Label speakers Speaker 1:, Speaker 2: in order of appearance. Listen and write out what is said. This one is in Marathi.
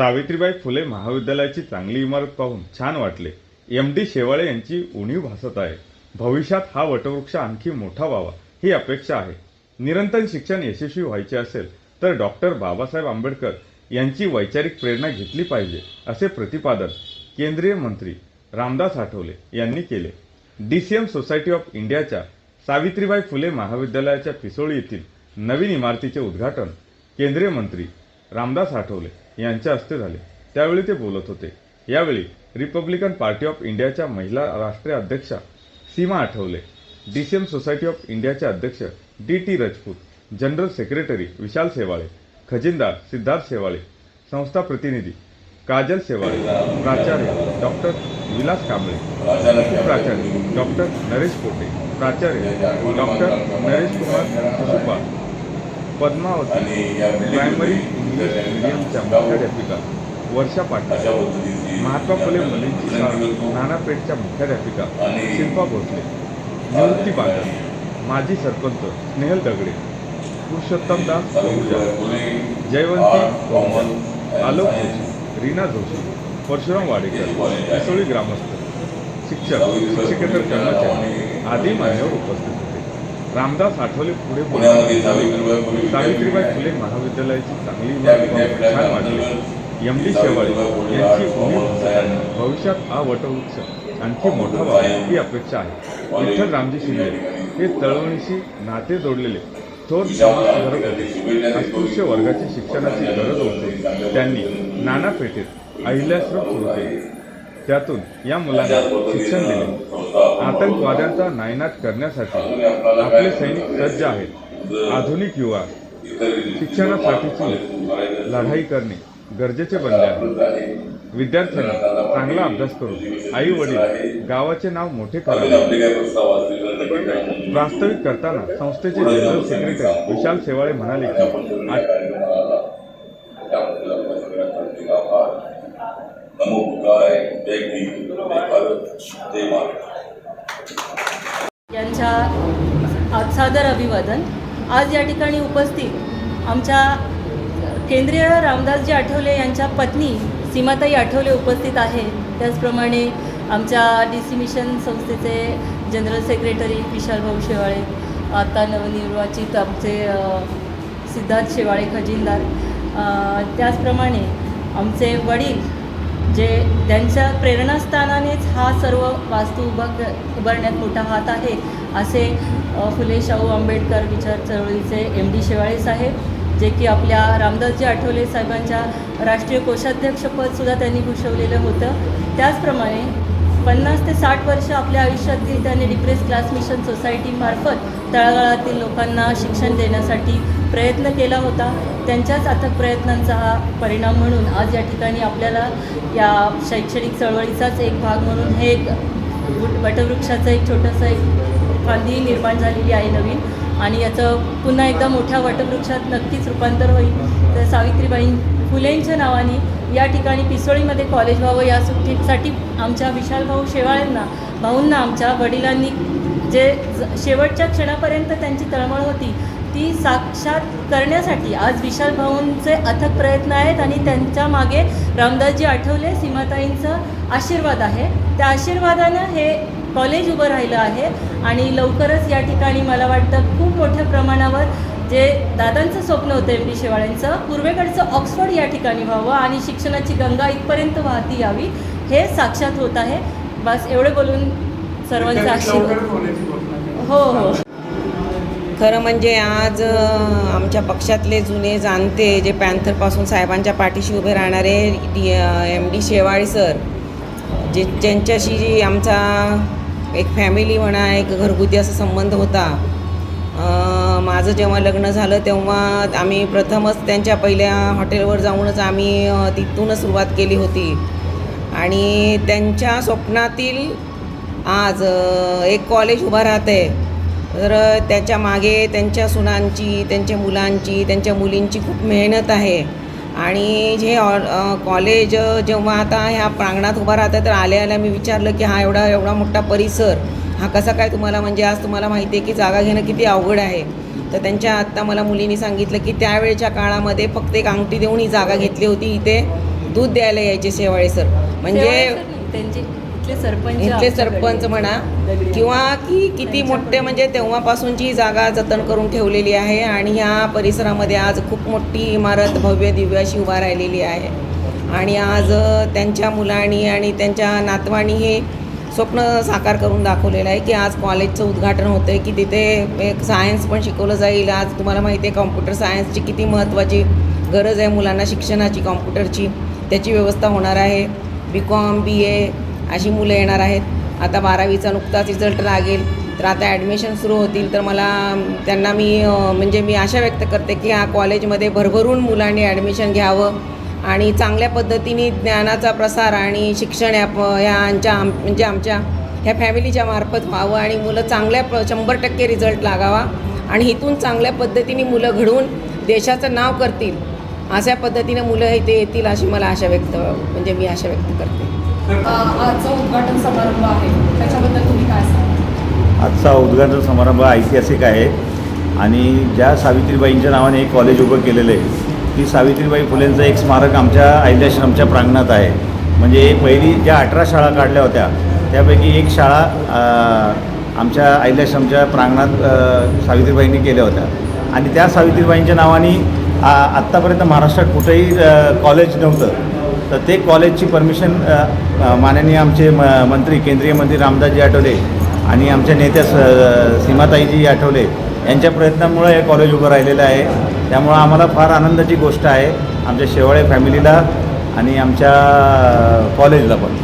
Speaker 1: सावित्रीबाई फुले महाविद्यालयाची चांगली इमारत पाहून छान वाटले. एम डी शेवाळे यांची उणीव भासत आहे. भविष्यात हा वटवृक्ष आणखी मोठा व्हावा ही अपेक्षा आहे. निरंतर शिक्षण यशस्वी व्हायचे असेल तर डॉक्टर बाबासाहेब आंबेडकर यांची वैचारिक प्रेरणा घेतली पाहिजे असे प्रतिपादन केंद्रीय मंत्री रामदास आठवले यांनी केले. डीसीएम सोसायटी ऑफ इंडियाच्या सावित्रीबाई फुले महाविद्यालयाच्या पिसोळी येथील नवीन इमारतीचे उद्घाटन केंद्रीय मंत्री रामदास आठवले यांच्या हस्ते झाले. त्यावेळी ते बोलत होते. यावेळी रिपब्लिकन पार्टी ऑफ इंडियाच्या महिला राष्ट्रीय अध्यक्षा Seema Athawale. DCM society of इंडियाचे अध्यक्ष D T Rajput general secretary Vishal Sewale खजिनदार Siddharth Sewale संस्था प्रतिनिधी काजल सेवाळे प्राचार्य डॉक्टर विलास कांबळे प्राचार्य डॉक्टर नरेश पोटे प्राचार्य doctor Naresh Kumar Kusupa Padmavati primary English मिडियमच्या मुख्याध्यापिका वर्षा पाटील. महात्मा फुले मुलींची नानापेठच्या मुख्याध्यापिका. शिल्पा भोसले. निवृत्ती बांधव माजी सरपंच स्नेहल दगडे. पुरुषोत्तम दास बहुजा जयवंती बहुजा आलोक जोशी रीना जोशी. परशुराम वाडेकर. पिसोळी ग्रामस्थ. शिक्षक शिक्षकेतर कर्मचारी. आदी मान्यवर उपस्थित होते. रामदास आठवले पुढे सावित्रीबाई फुले महाविद्यालयाची चांगली छान वाटली. एम डी शेवाळे यांची. भविष्यात हा वटवृक्ष आणखी मोठा व्हावा ही अपेक्षा आहे. विठ्ठल रामजी शिंदे हे चळवळीशी नाते जोडलेले. थोर समाजसुधारक होते. अस्पृश्य वर्गाची शिक्षणाची गरज होती. त्यांनी नाना पेठेत अहिल्याश्रम सुरू केले. त्यातून या मुलांना शिक्षण दिले. आतंकवाद्यांचा नायनाट करण्यासाठी आपले सैनिक सज्ज आहेत. आधुनिक युवा शिक्षणासाठीची लढाई करणे गरजेचे बनले आहे. विद्यार्थ्यांनी चांगला अभ्यास करून आई वडील गावाचे नाव मोठे करावे. वास्तविक करताना संस्थेचे जनरल सेक्रेटरी विशाल शेवाळे म्हणाले की
Speaker 2: यांच्या सादर अभिवादन. आज या ठिकाणी उपस्थित आमच्या केंद्रीय रामदासजी आठवले यांच्या पत्नी सीमाताई आठवले उपस्थित आहे त्याचप्रमाणे आमच्या डी सी मिशन संस्थेचे जनरल सेक्रेटरी विशाल भाऊ शेवाळे आता नवनिर्वाचित आमचे सिद्धार्थ शेवाळे खजिनदार. त्याचप्रमाणे आमचे वडील जे त्यांच्या प्रेरणास्थानानेच हा सर्व वास्तू उभा उभारण्यात मोठा हात आहे असे फुले शाहू आंबेडकर विचार चळवळीचे एम डी शेवाळे साहेब जे की आपल्या रामदासजी आठवले साहेबांच्या राष्ट्रीय कोषाध्यक्षपदसुद्धा त्यांनी भूषवलेलं होतं. त्याचप्रमाणे पन्नास ते साठ वर्ष आपल्या आयुष्यातील त्यांनी डिप्रेस क्लास मिशन सोसायटीमार्फत तळागाळातील लोकांना शिक्षण देण्यासाठी प्रयत्न केला होता त्यांच्याच अथक प्रयत्नांचा हा परिणाम म्हणून आज या ठिकाणी आपल्याला या शैक्षणिक चळवळीचाच एक भाग म्हणून हे एक वटवृक्षाचं एक छोटंसं एक फांदी निर्माण झालेली आहे नवीन. आणि याचं पुन्हा एकदा मोठ्या वटवृक्षात नक्कीच रूपांतर होईल. तर सावित्रीबाई फुलेंच्या नावाने या ठिकाणी पिसोळीमध्ये कॉलेज व्हावं या सुट्टीसाठी आमच्या विशाल भाऊ शेवाळ्यांना भाऊंना आमच्या वडिलांनी जे ज- शेवटच्या क्षणापर्यंत त्यांची तळमळ होती ती साक्षात करण्यासाठी. आज विशाल भाऊंचे अथक प्रयत्न आहेत आणि त्यांच्या मागे रामदासजी आठवले सीमाताईंचं आशीर्वाद आहे. त्या आशीर्वादानं हे कॉलेज उभं राहिलं आहे आणि लवकरच या ठिकाणी मला वाटतं खूप मोठ्या प्रमाणावर जे दादांचं स्वप्न होतं एम डी शेवाळ्यांचं पूर्वेकडचं ऑक्सफर्ड या ठिकाणी व्हावं आणि शिक्षणाची गंगा इथपर्यंत वाहती यावी हे साक्षात होत आहे. बस एवढे बोलून सर्वांचा आशीर्वाद. हो हो.
Speaker 3: खरं म्हणजे आज आमच्या पक्षातले जुने जाणते जे पॅन्थरपासून साहेबांच्या पाठीशी उभे राहणारे D M D Shewale sir जे ज्यांच्याशी जी आमचा एक फॅमिली म्हणा एक घरगुती असा संबंध होता. माझं जेव्हा लग्न झालं तेव्हा आम्ही प्रथमच त्यांच्या पहिल्या हॉटेलवर जाऊनच आम्ही तिथूनच सुरुवात केली होती. आणि त्यांच्या स्वप्नातील आज एक कॉलेज उभा राहते तर त्याच्यामागे त्यांच्या सुनांची त्यांच्या मुलांची त्यांच्या मुलींची खूप मेहनत आहे. आणि जे ऑ- कॉलेज जेव्हा आता ह्या प्रांगणात उभा राहतं तर आल्या आल्या मी विचारलं की हा एवढा एवढा मोठा परिसर हा कसा काय तुम्हाला म्हणजे आज तुम्हाला माहिती आहे की जागा घेणं किती अवघड आहे. तर त्यांच्या आत्ता मला मुलींनी सांगितलं की त्यावेळच्या काळामध्ये फक्त एक अंगठी देऊन ही जागा घेतली होती. इथे दूध द्यायला यायचे शेवाळे सर. म्हणजे
Speaker 2: त्यांची इथले सरपंच
Speaker 3: म्हणा किंवा की किती मोठे म्हणजे तेव्हापासूनची जागा जतन करून ठेवलेली आहे आणि ह्या परिसरामध्ये आज खूप मोठी इमारत भव्य दिव्य अशी उभा राहिलेली आहे. आणि आज त्यांच्या मुलांनी आणि त्यांच्या नातवानी हे स्वप्न साकार करून दाखवलेलं आहे की आज कॉलेजचं उद्घाटन होतं आहे की तिथे एक सायन्स पण शिकवलं जाईल. आज तुम्हाला माहिती आहे कॉम्प्युटर सायन्सची किती महत्त्वाची गरज आहे मुलांना शिक्षणाची कॉम्प्युटरची त्याची व्यवस्था होणार आहे. बी कॉम बी ए अशी मुलं येणार आहेत. आता बारावीचा नुकताच रिझल्ट लागेल. तर आता ॲडमिशन सुरू होतील. तर मला त्यांना मी म्हणजे मी आशा व्यक्त करते की ह्या कॉलेजमध्ये भरभरून मुलांनी ॲडमिशन घ्यावं. आणि चांगल्या पद्धतीने ज्ञानाचा प्रसार आणि शिक्षण या प- ह्यांच्या आम म्हणजे आमच्या ह्या फॅमिलीच्या मार्फत व्हावं आणि मुलं चांगल्या प शंभर टक्के रिझल्ट लागावा. आणि इथून चांगल्या पद्धतीने मुलं घडवून देशाचं नाव करतील. अशा पद्धतीने मुलं इथे येतील अशी मला आशा व्यक्त म्हणजे मी आशा व्यक्त करते.
Speaker 4: आजचा उद्घाटन समारंभ आहे. त्याच्याबद्दल तुम्ही काय सांगा
Speaker 5: आजचा उद्घाटन समारंभ ऐतिहासिक आहे. आणि ज्या सावित्रीबाईंच्या नावाने एक कॉलेज उभं केलेलं आहे ती सावित्रीबाई फुलेंचं एक स्मारक आमच्या अहिल्याश्रमच्या प्रांगणात आहे. म्हणजे पहिली ज्या अठरा शाळा काढल्या होत्या त्यापैकी एक शाळा आमच्या अहिल्याश्रमच्या प्रांगणात सावित्रीबाईंनी केल्या होत्या. आणि त्या सावित्रीबाईंच्या नावाने आत्तापर्यंत महाराष्ट्रात कुठंही कॉलेज नव्हतं. तर ते कॉलेजची परमिशन माननीय आमचे म मंत्री केंद्रीय मंत्री रामदासजी आठवले आणि आमच्या नेत्या स सीमाताईजी आठवले यांच्या प्रयत्नामुळं हे कॉलेज उभं राहिलेलं आहे. त्यामुळं आम्हाला फार आनंदाची गोष्ट आहे आमच्या शेवाळे फॅमिलीला आणि आमच्या कॉलेजला पण.